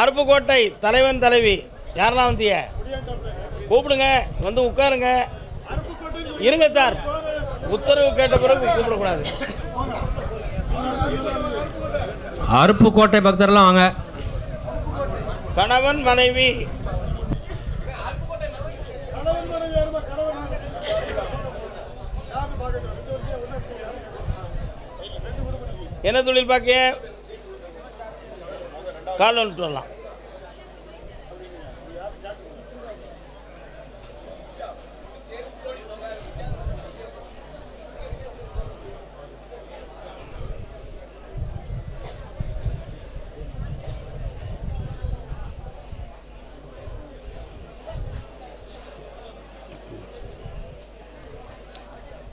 அருப்புக்கோட்டை தலைவன் தலைவி யாரெல்லாம் வந்திய கூப்பிடுங்க வந்து உட்காருங்க. இருங்க சார். உத்தரவு கேட்ட பிறகு கூப்பிடக்கூடாது. அருப்புக்கோட்டை பக்தர்லாம் வாங்க. கணவன் மனைவி. என்ன தொழில் பார்க்க கால் வந்துட்டு வரலாம்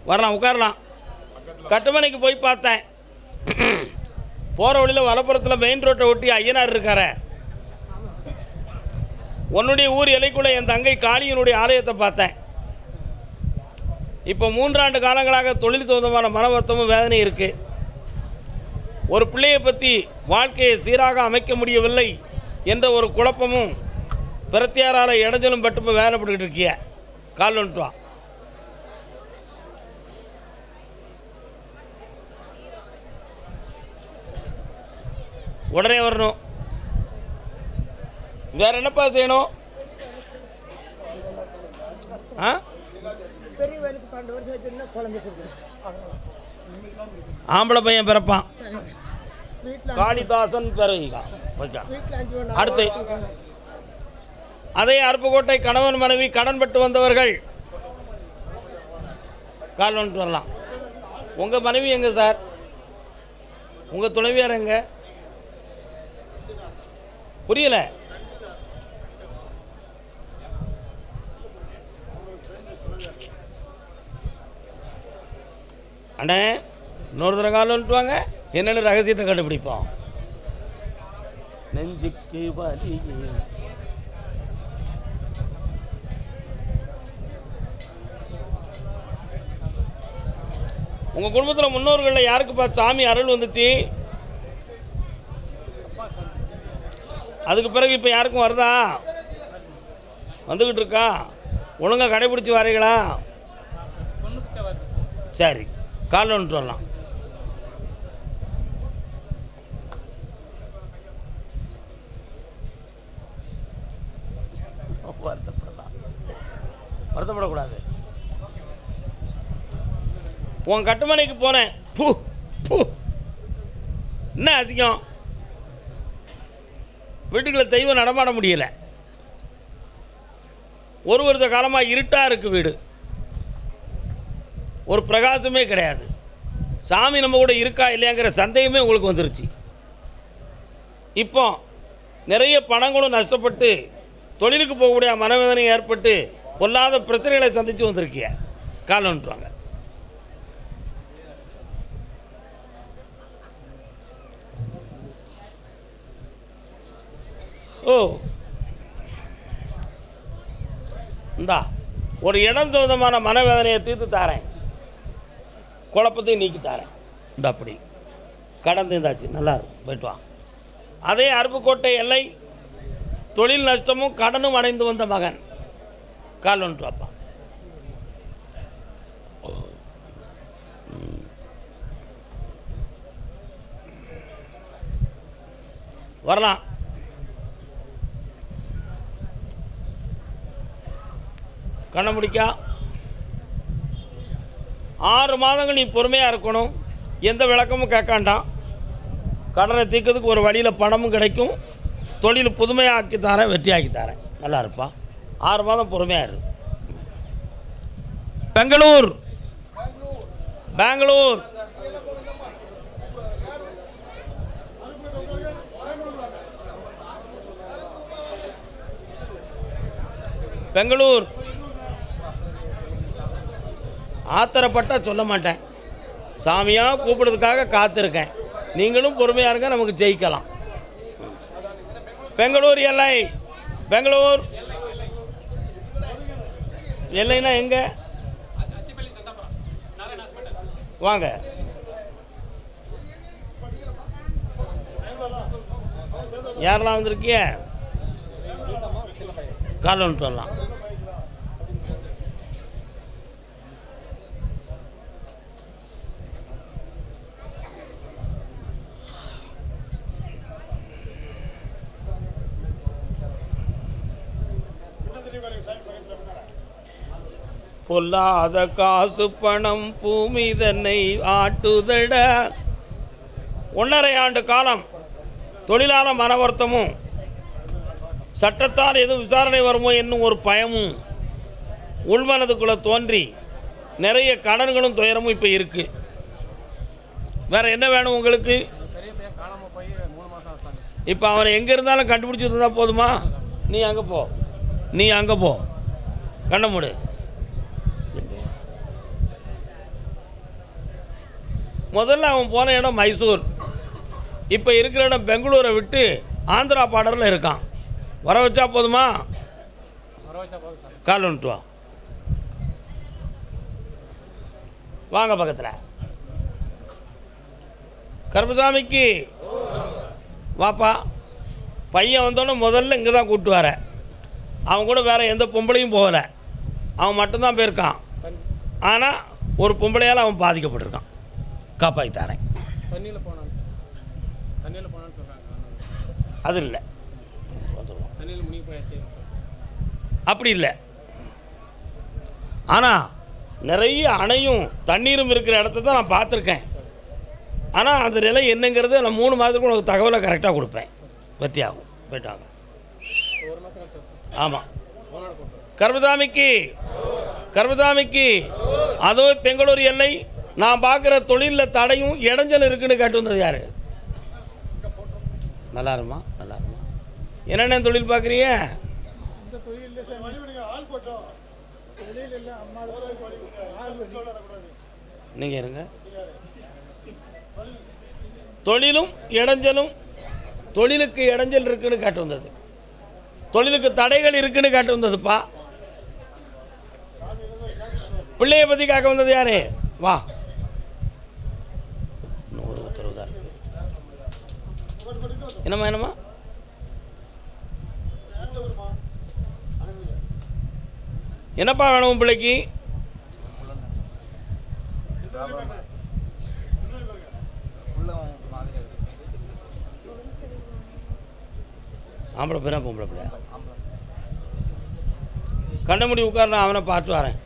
வரலாம் உட்காரலாம். கட்டுமனைக்கு போய் பார்த்தேன். போகிற வழியில் வலப்புறத்தில் மெயின் ரோட்டை ஒட்டி ஐயனார் இருக்கார. உன்னுடைய ஊர் எல்லைக்குள்ளே என் தங்கை காளியனுடைய ஆலயத்தை பார்த்தேன். இப்போ மூன்றாண்டு காலங்களாக தொழில் சொந்தமான மன வருத்தமும் வேதனை இருக்குது ஒரு பிள்ளையை பற்றி வாழ்க்கையை சீராக அமைக்க முடியவில்லை என்ற ஒரு குழப்பமும் பிரத்தியாரால் இடைஞ்சலும் பட்டு வேதனைப்பட்டுக்கிட்டு இருக்கிய. கால் வந்துட்டு உடனே வரணும். வேற என்னப்பா செய்யணும்? ஆ? ஆம்பளை பையன் பிறப்பான். காளிதாசன் பிறவிகா ஓகே அடுத்து. அதே அருப்புக்கோட்டை கணவன் மனைவி கடன்பட்டு வந்தவர்கள். கால் வந்துட்டு வரலாம். உங்கள் மனைவி எங்கே சார்? உங்கள் துணைவியார் எங்கே? புரியல. அண்ணே இன்னொரு தடவை காலம்ட்டுவாங்க வாங்க. என்னென்னு ரகசியத்தை கண்டுபிடிப்போம். நெஞ்சுக்கு வலி. உங்க குடும்பத்தில் முன்னோர்களில் யாருக்குப்பா சாமி அருள் வந்துச்சு? அதுக்கு பிறகு இப்போ யாருக்கும் வருதா? வந்துக்கிட்டு இருக்கா? ஒழுங்காக கடைபிடிச்சி வரீங்களா? சரி காலைல வந்துட்டு வரலாம். வருத்தப்படலாம். வருத்தப்படக்கூடாது. உன் கட்டுமனைக்கு போனேன். பூ பூ. என்ன அதிகம் வீட்டுக்குள்ள தெய்வம் நடமாட முடியலை. ஒரு வருட காலமாக இருட்டாக இருக்குது வீடு. ஒரு பிரகாசமே கிடையாது. சாமி நம்ம கூட இருக்கா இல்லையாங்கிற சந்தேகமே உங்களுக்கு வந்துருச்சு. இப்போ நிறைய பணங்களும் நஷ்டப்பட்டு தொழிலுக்கு போகக்கூடிய மனவேதனை ஏற்பட்டு பொல்லாத பிரச்சனைகளை சந்தித்து வந்திருக்கிய. காலம் ஓ. இந்தா ஒரு இடம் சொந்தமான மனவேதனையை தீர்த்து தாரேன். குழப்பத்தையும் நீக்கி தாரேன். இந்த அப்படி. கடன் தீர்ந்தாச்சு நல்லா இருக்கும். போயிட்டு வா. அதே அருப்புக்கோட்டை எல்லை தொழில் நஷ்டமும் கடனும் அடைந்து வந்த மகன். கால் ஒன்று அப்பா வரலாம். கண்ண முடிக்கா ஆறு மாதங்கள் நீ பொறுமையாக இருக்கணும். எந்த விளக்கமும் கேட்காண்டாம். கடனை தீர்க்கிறதுக்கு ஒரு வழியில் பணமும் கிடைக்கும். தொழில் புதுமையாக ஆக்கி தரேன் வெற்றி ஆக்கி தரேன். நல்லா இருப்பா. ஆறு மாதம் பொறுமையாக இரு. பெங்களூர். பெங்களூர். பெங்களூர். ஆத்திரப்பட்டா சொல்ல மாட்டேன். சாமியாக கூப்பிடுறதுக்காக காத்திருக்கேன். நீங்களும் பொறுமையாக இருங்க நமக்கு ஜெயிக்கலாம். பெங்களூர் எல்லை பெங்களூர். எல்லைனா எங்க? வாங்க. யாரெல்லாம் வந்திருக்கிய? கால் சொல்லலாம் பொல்லாத காசு பணம் பூமி தன்னை ஆட்டுதட. ஒன்றரை ஆண்டு காலம் தொழிலாளர் மனவர்த்தமும் சட்டத்தால் எதுவும் விசாரணை வருமோ என்னும் ஒரு பயமும் உள்மனதுக்குள்ளே தோன்றி நிறைய கடன்களும் துயரமும் இப்போ இருக்குது வேறு என்ன வேணும் உங்களுக்கு? இப்போ அவனை எங்கே இருந்தாலும் கண்டுபிடிச்சி இருந்தால் போதுமா? நீ அங்கே போ. நீ அங்கே போ. கண்ண மூடு. முதல்ல அவன் போன இடம் மைசூர். இப்போ இருக்கிற இடம் பெங்களூரை விட்டு ஆந்திரா பார்டரில் இருக்கான். வர வச்சா போதுமா? கால் வந்துட்டு வா. வாங்க பக்கத்தில். கருப்பசாமிக்கு வாப்பா பையன் வந்தோடனே முதல்ல இங்கே தான் கூப்பிட்டு வர. அவன் கூட வேறு எந்த பொம்பளையும் போகலை. அவன் மட்டும்தான் போயிருக்கான். ஆனால் ஒரு பொம்பளையால் அவன் பாதிக்கப்பட்டிருக்கான். காப்பாற்றி தரேன். தண்ணியில் தண்ணியில் போனான்னு சொல்கிறாங்க அது இல்லை. அப்படி இல்லை. ஆனால் நிறைய அணையும் தண்ணீரும் இருக்கிற இடத்த தான் நான் பார்த்துருக்கேன். ஆனால் அந்த நிலை என்னங்கிறது நான் மூணு மாதத்துக்கு உனக்கு தகவலை கரெக்டாக கொடுப்பேன். வெற்றி ஆகும் போயிட்டாங்க ஆமாம் கர்மதாமிக்கு கர்மதாமிக்கு அதோ பெங்களூர் எல்லை நான் பார்க்குற தொழிலில் தடையும் இடைஞ்சல் இருக்குன்னு கேட்டு வந்தது யார்? நல்லா இருமா நல்லா இருமா என்னென்ன தொழில் பார்க்குறீங்க? நீங்கள் இருங்க. தொழிலும் இடைஞ்சலும் தொழிலுக்கு இடைஞ்சல் இருக்குன்னு கேட்டு வந்தது. தொழிலுக்கு தடைகள் இருக்குன்னு காட்டு வந்ததுப்பா. பிள்ளைய பற்றி காக்க வந்தது யாரு? வா இன்னும் ஒரு உத்தரவு தான் இருக்கு என்னம்மா என்னம்மா? என்னப்பா வேணும் பிள்ளைக்கு? ஆம்பளை பேரா பொம்பளை பிள்ளையா? கண்ட முடி உட்கார் நான் அவனை பார்த்து வரேன்.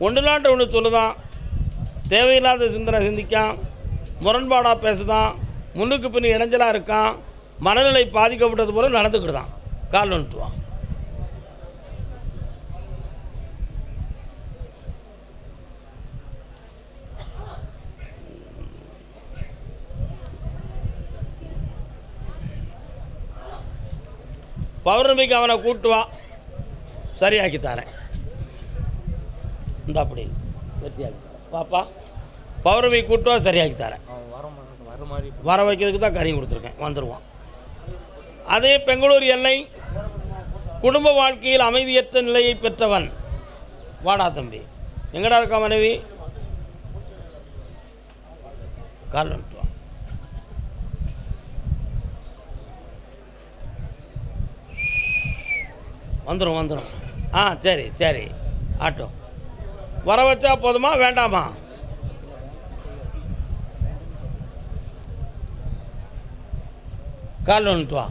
ஒன்றுலாட்ட ஒன்று சொல்லுதான். தேவையில்லாத சிந்தனை சிந்திக்கான். முரண்பாடாக பேசுதான். முன்னுக்கு பின் இடைஞ்சலாக இருக்கான். மனநிலை பாதிக்கப்பட்டது போல நடந்துக்கிடுதான். கால் வந்துட்டுவான் பௌர்ணமிக்கு அவனை கூட்டு வா. சரியாக்கி தரேன். இந்த அப்படி. வெற்றியாக்கி தரேன். பாப்பா பௌர்ணமி கூட்டு வா சரியாக்கி தரேன். வர வைக்கிறதுக்கு தான் கறி கொடுத்துருக்கேன். வந்துடுவான் அதே பெங்களூர் எல்லை குடும்ப வாழ்க்கையில் அமைதியற்ற நிலையை பெற்றவன் வாடா தம்பி. எங்கடா இருக்கா மனைவி? கால் வந்துட்டு வா வந்துடும் வந்துடும் ஆ சரி சரி. ஆட்டோ. வர வச்சா போதுமா வேண்டாமா? கால் ஒன்று வா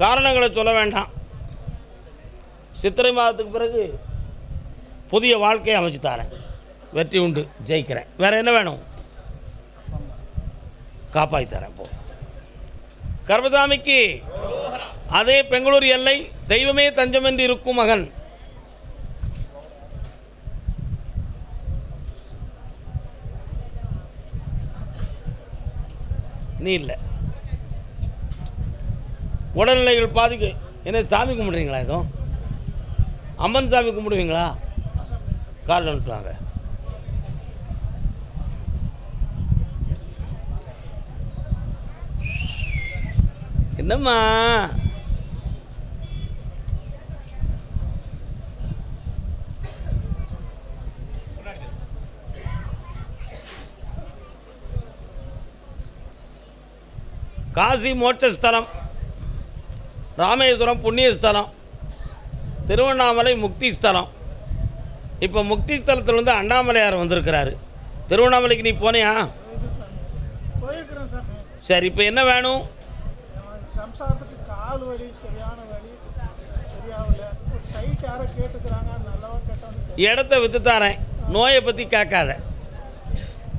காரணங்களை சொல்ல வேண்டாம். சித்திரை மாதத்துக்கு பிறகு புதிய வாழ்க்கையை அமைச்சு தரேன் வெற்றி உண்டு ஜெயிக்கிறேன். வேறு என்ன வேணும்? காப்பாற்றி தரேன் போ. கர்மசாமிக்கு அதே பெங்களூர் எல்லை தெய்வமே தஞ்சம் என்று இருக்கும் மகன். நீ இல்லை. உடல்நிலைகள் பாதிக்க. என்ன சாமி கும்பிட்றீங்களா எதுவும் அம்மன் சாமி கும்பிடுவீங்களா? கார்டு வந்துட்டாங்க என்னம்மா? காசி மோட்சஸ்தலம். ராமேஸ்வரம் புண்ணிய ஸ்தலம் திருவண்ணாமலை முக்தி ஸ்தலம். இப்போ முக்தி ஸ்தலத்தில் வந்து அண்ணாமலையார் வந்திருக்கிறாரு. திருவண்ணாமலைக்கு நீ போனியா? சார். சரி இப்போ என்ன வேணும்? இடத்த விற்று தரேன். நோயை பற்றி கேட்காத.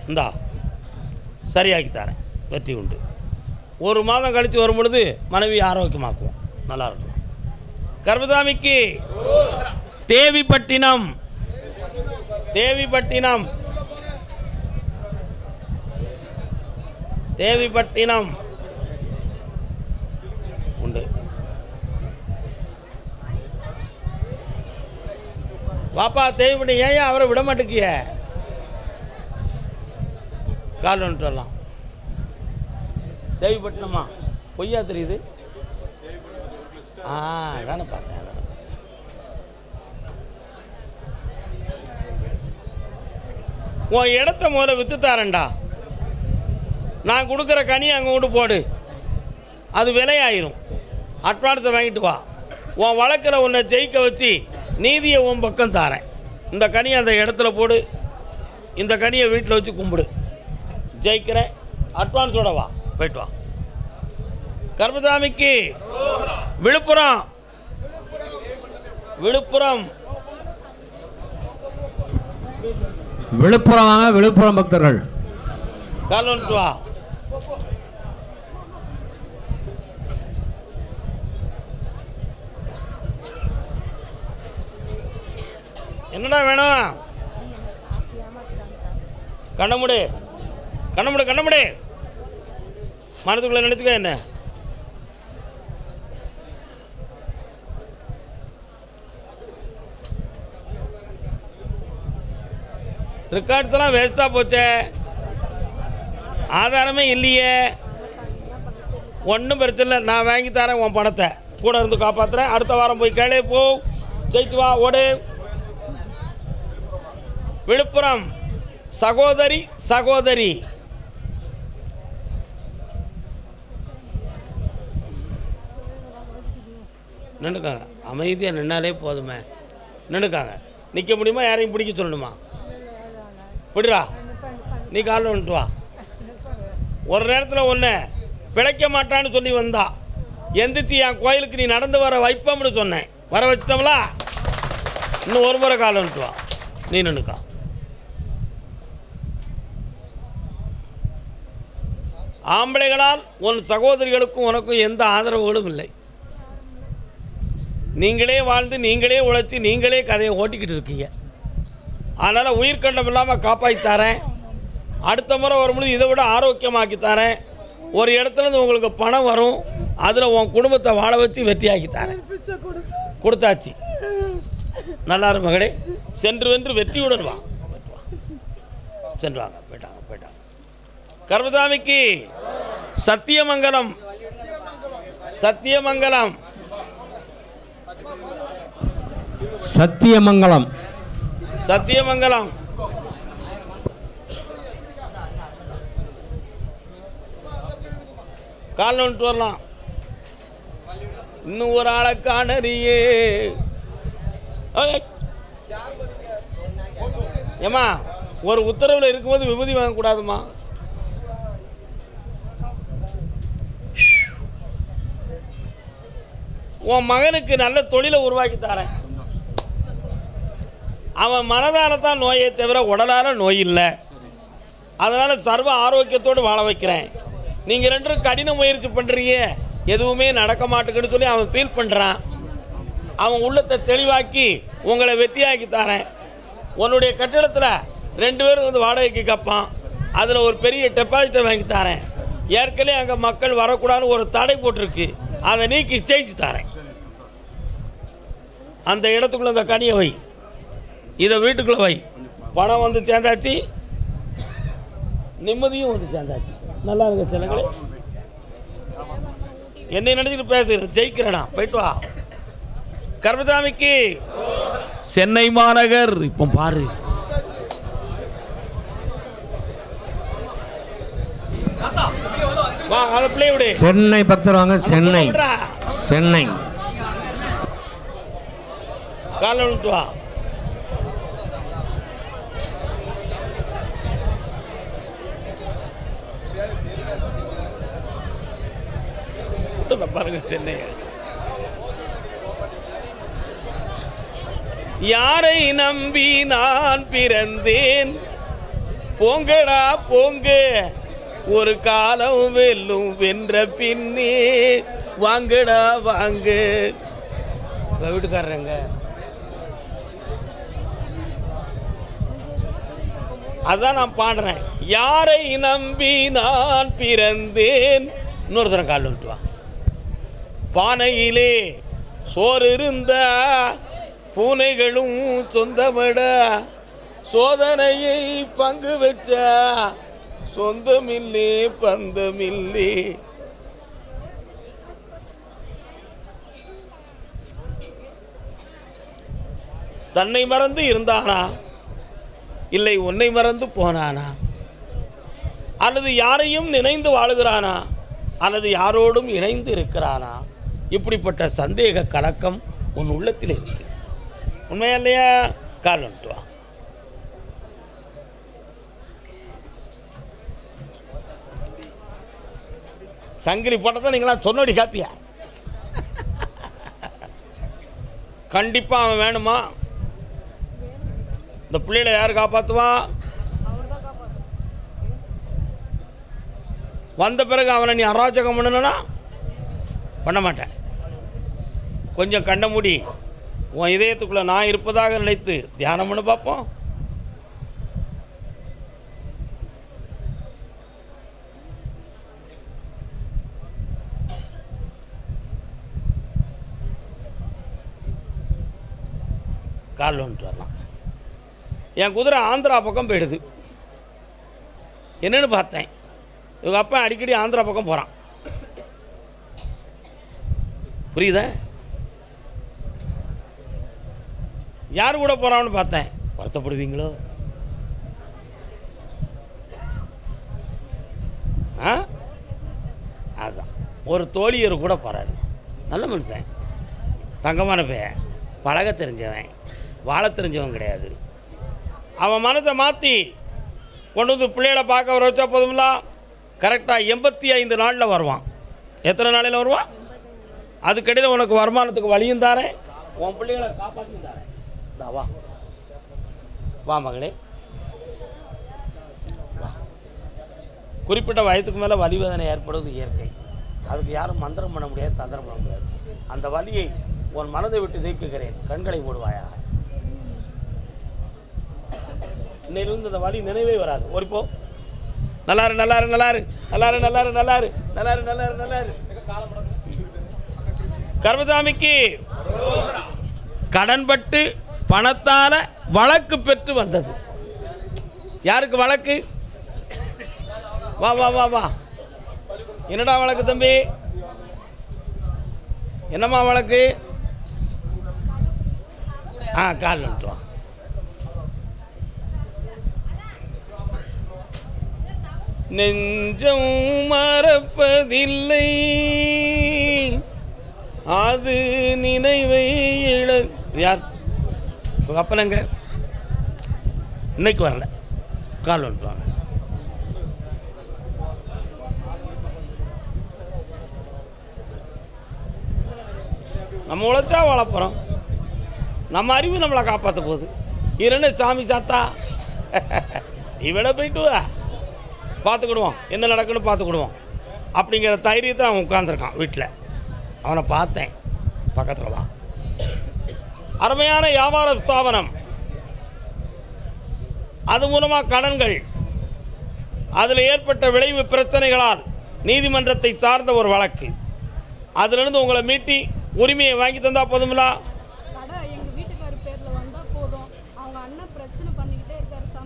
இந்தா. சரியாக்கி தரேன். வெற்றி உண்டு. ஒரு மாதம் கழித்து வரும் பொழுது மனைவி ஆரோக்கியமாக்குவோம். நல்லா இருக்கும் கர்மசாமிக்கு. தேவிப்பட்டினம். தேவிப்பட்டினம். தேவிப்பட்டினம். உண்டு. வாப்பா தேவைப்பட்டு ஏன் அவரை விட மாட்டேக்கிய கால் வந்துட்டு வரலாம். தேவிப்பட்டினமா? பொய்யா தெரியுது? ஆ அதானே பார்த்தேன் உன் இடத்த முதல்ல விற்று தரேன்டா நான் கொடுக்குற கனி அங்கே கொண்டு போடு. அது விலையாயிரும். அட்வான்ஸை வாங்கிட்டு வா. உன் வழக்கில் உன்னை ஜெயிக்க வச்சு நீதியை உன் பக்கம் தாரேன். இந்த கனியை அந்த இடத்துல போடு. இந்த கனியை வீட்டில் வச்சு கும்பிடு. ஜெயிக்கிறேன். அட்வான்ஸோட வா. போயிட்டு வா. கர்மசாமிக்கு விழுப்புரம். விழுப்புரம். விழுப்புரம் வாங்க விழுப்புரம் பக்தர்கள். கால் வந்துட்டு வா. என்னடா வேணும்? கண்ணமுடு கண்ணமுடு கண்ணமுடு மனதுக்குள்ள நினச்சிக்க என்ன. ரெக்கார்ட்ஸ்லாம் வேஸ்ட்டாக போச்சே. ஆதாரமே இல்லையே. ஒன்றும் பிரச்சனை இல்லை. நான் வாங்கி தரேன் உன் பணத்தை. கூட இருந்து காப்பாற்றுறேன் அடுத்த வாரம் போய் கேளு போ. ஜெயித்து வா ஓடு. விழுப்புரம். சகோதரி சகோதரி. நின்றுக்காங்க. அமைதியாக நின்னாலே போதுமே. நின்றுக்காங்க. நிற்க முடியுமா? யாரையும் பிடிக்க சொல்லணுமா? பிடிடா நீ காலில் வந்துட்டு வா. ஒரு நேரத்தில் ஒன்று பிழைக்க மாட்டான்னு சொல்லி வந்தா. எந்திரிச்சு என் கோயிலுக்கு நீ நடந்து வர வைப்போம்னு சொன்னேன். வர வச்சிட்டோம்லா? இன்னும் ஒரு முறை காலம் வந்துட்டு வா. நீ நின்றுக்கா ஆம்பளைகளால் உன் சகோதரிகளுக்கும் உனக்கும் எந்த ஆதரவுகளும் இல்லை. நீங்களே வாழ்ந்து நீங்களே உழைச்சி நீங்களே கதையை ஓட்டிக்கிட்டு இருக்கீங்க. அதனால் உயிர்கண்டம் இல்லாமல் காப்பாற்றி தரேன். அடுத்த முறை வரும்பொழுது இதை விட ஆரோக்கியமாக்கி தரேன். ஒரு இடத்துல இருந்து உங்களுக்கு பணம் வரும். அதில் உன் குடும்பத்தை வாழ வச்சு வெற்றியாக்கி தரேன். கொடுத்தாச்சு. நல்லா இருக்கும் மகளே. சென்று வென்று வெற்றியுடன் வா. சென்று வாங்க. போயிட்டாங்க போயிட்டாங்க. கர்மதாமிக்கு சத்தியமங்கலம். சத்தியமங்கலம். சத்தியமங்கலம். சத்தியமங்கலம். கால் வந்துட்டு வரலாம். இன்னும் ஒரு ஆளை காணறியே. ஏம்மா ஒரு உத்தரவில் இருக்கும்போது விபூதி வாங்கக்கூடாதுமா உன் மகனுக்கு நல்ல தொழிலை உருவாக்கி தரேன். அவன் மனதால தான் நோயை தவிர உடலால் நோய் இல்லை. அதனால் சர்வ ஆரோக்கியத்தோடு வாழ வைக்கிறேன். நீங்கள் ரெண்டும் கடின முயற்சி பண்ணுறீங்க எதுவுமே நடக்க மாட்டேங்குன்னு சொல்லி அவன் ஃபீல் பண்ணுறான் அவன் உள்ளத்தை தெளிவாக்கி உங்களை வெற்றியாக்கி தரேன். உன்னுடைய கட்டிடத்தில் ரெண்டு பேரும் வந்து வாடகைக்கு கப்பான். அதில் ஒரு பெரிய டெபாசிட்டை வாங்கி தரேன். ஏற்கனவே அங்கே மக்கள் வரக்கூடாதுன்னு ஒரு தடை போட்டிருக்கு. அதை நீக்கி ஜெயிச்சு தரேன். அந்த இடத்துக்குள்ளே அந்த கனியை வை. இதை வீட்டுக்குள்ளே வை. பணம் வந்து சேர்ந்தாச்சு. நிம்மதியும் வந்து சேர்ந்தாச்சு. நல்லா இருங்க செல்லுங்களே. என்னை நினைச்சிட்டு பேசுகிறேன் ஜெயிக்கிறேனா? போயிட்டு வா. கர்மசாமிக்கு. சென்னை மாநகர் இப்போ பாரு. சென்னை பக்தர் வாங்க சென்னை. சென்னை. காலை விட்டு வா. கூட்டத்தை யாரை நம்பி நான் பிறந்தேன்? போங்கடா போங்க. ஒரு காலம் வெல்லும் வென்ற பின்னே வாங்கடா வாங்க. வீட்டுக்காரங்க அதான் நான் பாடுறேன். யாரை நம்பி நான் பிறந்தேன்? இன்னொருத்தரம் கால் விட்டு பானையிலே சோறு இருந்த பூனைகளும் சொந்தமட சோதனையை பங்கு வச்ச சொந்தமில்லே பந்தமில்லே. தன்னை மறந்து இருந்தானா? இல்லை உன்னை மறந்து போனானா? அல்லது யாரையும் நினைந்து வாழுகிறானா? அல்லது யாரோடும் இணைந்து இருக்கிறானா இப்படிப்பட்ட சந்தேக கலக்கம் உன் உள்ளத்தில் இருக்கு. உண்மையா இல்லையா? கால் வந்துட்டு சங்கிலி போட்டதான் நீங்களாம் சொன்னோடி காப்பியா? கண்டிப்பாக அவன் வேணுமா? இந்த பிள்ளைகளை யார் காப்பாற்றுவான் வந்த பிறகு அவனை நீ அராஜகம் பண்ணணும்னா பண்ண மாட்டேன். கொஞ்சம் கண்ண மூடி. உன் இதயத்துக்குள்ளே நான் இருப்பதாக நினைத்து தியானம் பண்ணி பார்ப்போம். கால் வந்துட்டு வரலாம். என் குதிரை ஆந்திரா பக்கம் போயிடுது. என்னென்னு பார்த்தேன். இவங்க அப்பா அடிக்கடி ஆந்திரா பக்கம் போகிறான் புரியுதா? யார் கூட போகிறான்னு பார்த்தேன். வருத்தப்படுவீங்களோ? ஆ? அதுதான் ஒரு தோழியர் கூட போகிறாரு நல்ல மனுஷன். தங்கமான பையன். பழக தெரிஞ்சவன். வாழ தெரிஞ்சவன் கிடையாது. அவன் மனதை மாற்றி கொண்டு வந்து பிள்ளைகளை பார்க்க வர வச்சா போதுமில்ல கரெக்டாக எண்பத்தி ஐந்து நாளில் வருவான். எத்தனை நாளையில் வருவான்? அதுக்கடையில் உனக்கு வருமானத்துக்கு வழியும் தாரேன். உன் பிள்ளைகளை காப்பாற்றி தாரேன். இந்தா வா. வா மகளே. வா. குறிப்பிட்ட வயதுக்கு மேலே வலி வேதனை ஏற்படுவது இயற்கை. அதுக்கு யாரும் மந்திரம் பண்ண முடியாது தந்திரம் பண்ண முடியாது. அந்த வலியை உன் மனதை விட்டு நீக்குகிறேன். கண்களை மூடுவாயாக. இன்னையிலிருந்து அந்த வலி நினைவே வராது. ஓடிப்போ நல்லாரு நல்லாரு நல்லாரு. நல்லாரு நல்லாரு நல்லாரு. நல்லாரு நல்லாரு நல்லாரு. கர்மசாமிக்கு கடன்பட்டு பணத்தால வழக்கு பெற்று வந்தது. யாருக்கு வழக்கு? வா வா வா வா. என்னடா வழக்கு தம்பி? என்னம்மா வழக்கு? ஆ கால் வந்துட்டு நெஞ்சம் மறப்பதில்லை. அது நினைவை இழ யார்? உங்கள் அப்பனங்க இன்னைக்கு வரல. கால் வந்துட்டு வாங்க. நம்ம உழைச்சா வளர்ப்புறோம் நம்ம அறிவு நம்மளை காப்பாற்ற போகுது. இரண்டு சாமி சாத்தா. இவட போயிட்டு பார்த்துக்கிடுவோம். என்ன நடக்குன்னு பார்த்துக்கிடுவோம். அப்படிங்கிற தைரியத்தை அவன் உட்காந்துருக்கான் வீட்டில் அவனை பார்த்தேன். பக்கத்தில் தான் அருமையான வியாபார ஸ்தாபனம். அது மூலமாக கடன்கள் அதில் ஏற்பட்ட விளைவு பிரச்சனைகளால் நீதிமன்றத்தை சார்ந்த ஒரு வழக்கு. அதிலிருந்து உங்களை மீட்டி உரிமையை வாங்கி தந்தா போதுமில்லா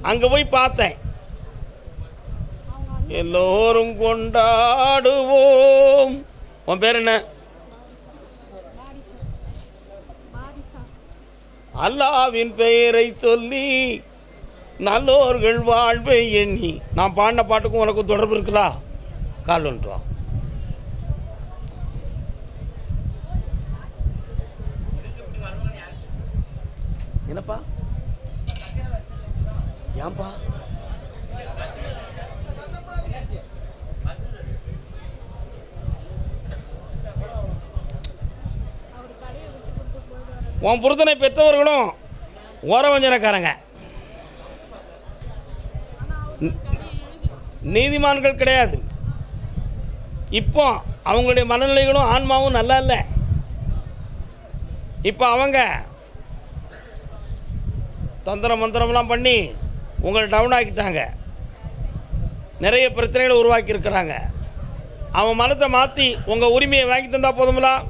அங்கே போய் பார்த்தேன். எல்லோரும் கொண்டாடுவோம். உன் பேர் என்ன? அல்லாவின் பெயரை சொல்லி நல்லோர்கள் வாழ்வை எண்ணி. நான் பாடின பாட்டுக்கும் உனக்கும் தொடர்பு இருக்குதா? கால் ஒன்றுவா வா. என்னப்பா? ஏன்பா? உன் புருத்தனை பெற்றவர்களும் ஓரவஞ்சனக்காரங்க. நீதிமான்கள் கிடையாது. இப்போ அவங்களுடைய மனநிலைகளும் ஆன்மாவும் நல்லா இல்லை. இப்போ அவங்க தந்திர மந்திரம்லாம் பண்ணி உங்களை டவுன் ஆக்கிட்டாங்க. நிறைய பிரச்சனைகளை உருவாக்கியிருக்கிறாங்க. அவன் மனத்தை மாற்றி உங்கள் உரிமையை வாங்கி தந்தால் போதுமில்லாம்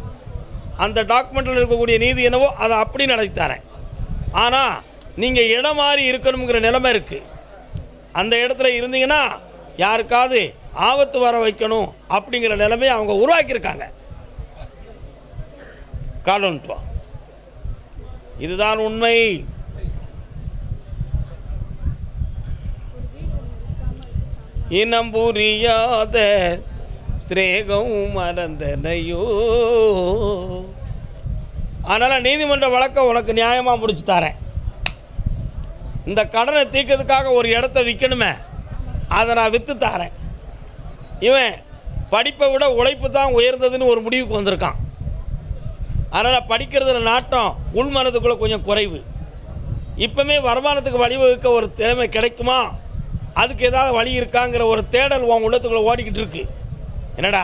அந்த டாக்குமெண்ட்டில் இருக்கக்கூடிய நீதி என்னவோ அதை அப்படி நடத்தி தரேன். ஆனால் நீங்கள் இடம் மாறி இருக்கணுங்கிற நிலைமை இருக்குது அந்த இடத்துல இருந்தீங்கன்னா யாருக்காவது ஆபத்து வர வைக்கணும் அப்படிங்கிற நிலைமையை அவங்க உருவாக்கியிருக்காங்க. காலனித்துவம் இதுதான் உண்மை. இனம் புரியாத ஸ்ரேகம் மறந்தனையோ. அதனால் நீதிமன்ற வழக்கை உனக்கு நியாயமாக முடிச்சு தரேன். இந்த கடனை தீர்க்கிறதுக்காக ஒரு இடத்த விற்கணுமே அதை நான் விற்று தரேன். இவன் படிப்பை விட உழைப்பு தான் உயர்ந்ததுன்னு ஒரு முடிவுக்கு வந்திருக்கான். அதனால் படிக்கிறதுல நாட்டம் உள்மனதுக்குள்ளே கொஞ்சம் குறைவு. இப்போமே வருமானத்துக்கு வழிவகுக்க ஒரு திறமை கிடைக்குமா? அதுக்கு ஏதாவது வழி இருக்காங்கிற ஒரு தேடல் உன் உள்ளத்துக்குள்ளே ஓடிக்கிட்டு இருக்குது என்னடா?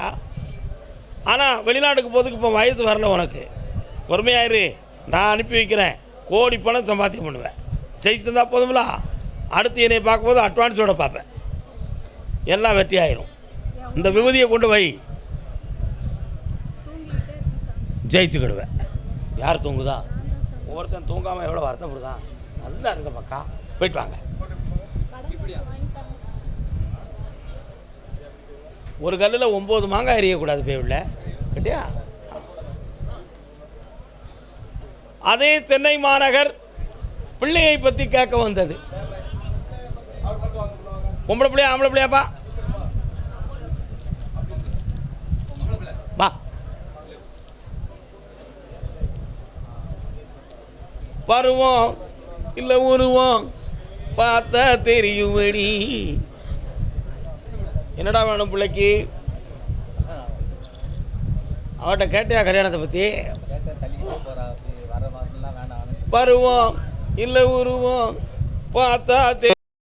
ஆனால் வெளிநாட்டுக்கு போகிறதுக்கு இப்போ வயசு வரல உனக்கு. பொறுமையாயிரு. நான் அனுப்பி வைக்கிறேன். கோடி பணம் சம்பாத்தியம் பண்ணுவேன். ஜெயித்து போதுமில்ல போதுங்களா அடுத்து என்னை பார்க்கும்போது அட்வான்ஸோடு பார்ப்பேன். எல்லாம் வெற்றி ஆயிரும் இந்த விபதியை கொண்டு வை ஜெயிச்சுக்கிடுவேன். யார் தூங்குதா? ஒவ்வொருத்தன் தூங்காமல் எவ்வளோ வருத்தப்படுதான் நல்லா இருங்க போயிட்டு வாங்க. ஒரு கல்லில் ஒம்பது மாங்காய் எறியக்கூடாது பேவில் உள்ள. அதே சென்னை மாநகர் பிள்ளையை பற்றி கேட்க வந்தது. பொம்பளை பிள்ளையா ஆம்பளை பிள்ளையாப்பா? வா. பருவம் இல்லை உருவம் பார்த்தா தெரியுமடி. என்னடா வேணும் பிள்ளைக்கு? அவட்ட கேட்டியா கல்யாணத்தை பற்றி பருவம் இல்லை உருவம் பார்த்தா